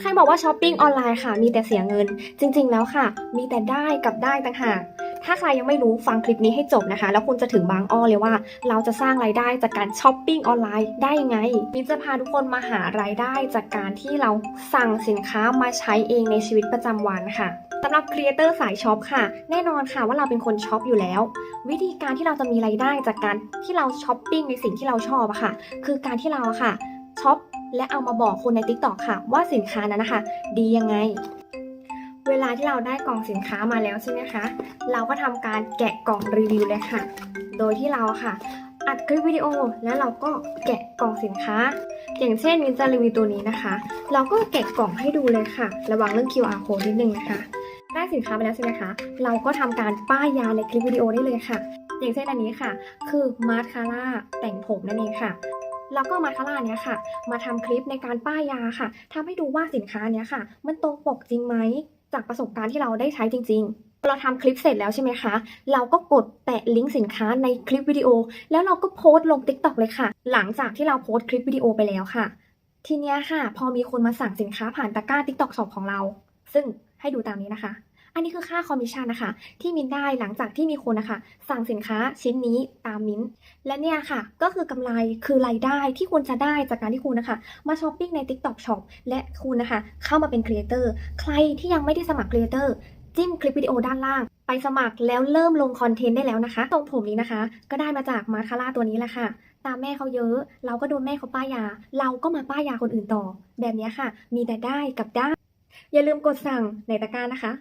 ใครบอกว่าช้อปปิ้งออนไลน์ค่ะ มีแต่เสียเงิน จริง ๆ แล้วค่ะ มีแต่ได้กับได้ต่างหากถ้าใครยังไม่รู้ฟังคลิปนี้ให้จบนะคะ แล้วคุณจะถึงบางอ้อเลยว่า เราจะสร้างรายได้จากการช้อปปิ้งออนไลน์ได้ยังไงมินจะพาทุกคนมาหารายได้จากการที่เราสั่งสินค้ามาใช้เองในชีวิตประจำวันค่ะสำหรับครีเอเตอร์สายช็อปค่ะ แน่นอนค่ะว่าเราเป็นคนช็อปอยู่แล้ว วิธีการที่เราจะมีรายได้จากการที่เราช้อปปิ้งในสิ่งที่เราชอบอะค่ะ คือการที่เราอะค่ะช็อป และเอามาบอกคนใน t ิ k t o k ค่ะ ว่าสินค้านั้นนะคะ ดียังไง เวลาที่เราได้กล่องสินค้ามาแล้วใช่ไหมคะ เราก็ทำการแกะกล่องรีวิวเลยค่ะ โดยที่เราค่ะ อัดคลิปวิดีโอแล้วเราก็แกะกล่องสินค้า อย่างเช่นมินจะรีวิวตัวนี้นะคะ เราก็แกะกล่องให้ดูเลยค่ะ ระวังเรื่อง QR code นิดนึงนะคะ ได้สินค้าไปแล้วใช่ไหมคะ เราก็ทำการป้ายยาในคลิปวิดีโอได้เลยค่ะ อย่างเช่นอันนี้ค่ะ คือมาสคาร่าแต่งผมนั่นเองค่ะ แล้วก็มาสคาร่าเนี้ยค่ะ มาทำคลิปในการป้ายยาค่ะทำให้ดูว่าสินค้าเนี้ยค่ะ มันตรงปกจริงไหม จากประสบการณ์ที่เราได้ใช้จริง ๆเราทำคลิปเสร็จแล้วใช่ไหมคะ เราก็กดแปะลิงก์สินค้าในคลิปวิดีโอ แล้วเราก็โพสต์ลง t ิ k t o k เลยค่ะ หลังจากที่เราโพสต์คลิปวิดีโอไปแล้วค่ะ ทีเนี้ยค่ะ พอมีคนมาสั่งสินค้าผ่านตะกร้า TikTok Shop ของเรา ซึ่งให้ดูตามนี้นะคะ อันนี้คือค่าคอมมิชชั่นนะคะ ที่มินได้หลังจากที่มีคนนะคะ สั่งสินค้าชิ้นนี้ตามมินและเนี่ยค่ะ ก็คือกำไรคือรายได้ที่คุณจะได้จากการที่คุณนะคะ มาช้อปปิ้งใน TikTok Shop และคุณนะคะ เข้ามาเป็นครีเอเตอร์ใครที่ยังไม่ได้สมัครครีเอเตอร์จิ้มคลิปวิดีโอด้านล่าง ไปสมัครแล้วเริ่มลงคอนเทนต์ได้แล้วนะคะทรงผมนี้นะคะ ก็ได้มาจากมาคาร่าตัวนี้แหละค่ะตามแม่เขาเยอะ เราก็โดนแม่เขาป้ายยา เราก็มาป้ายยาคนอื่นต่อ แบบนี้ค่ะ มีแต่ได้กับได้ อย่าลืมกดสั่งในตะกร้านะคะ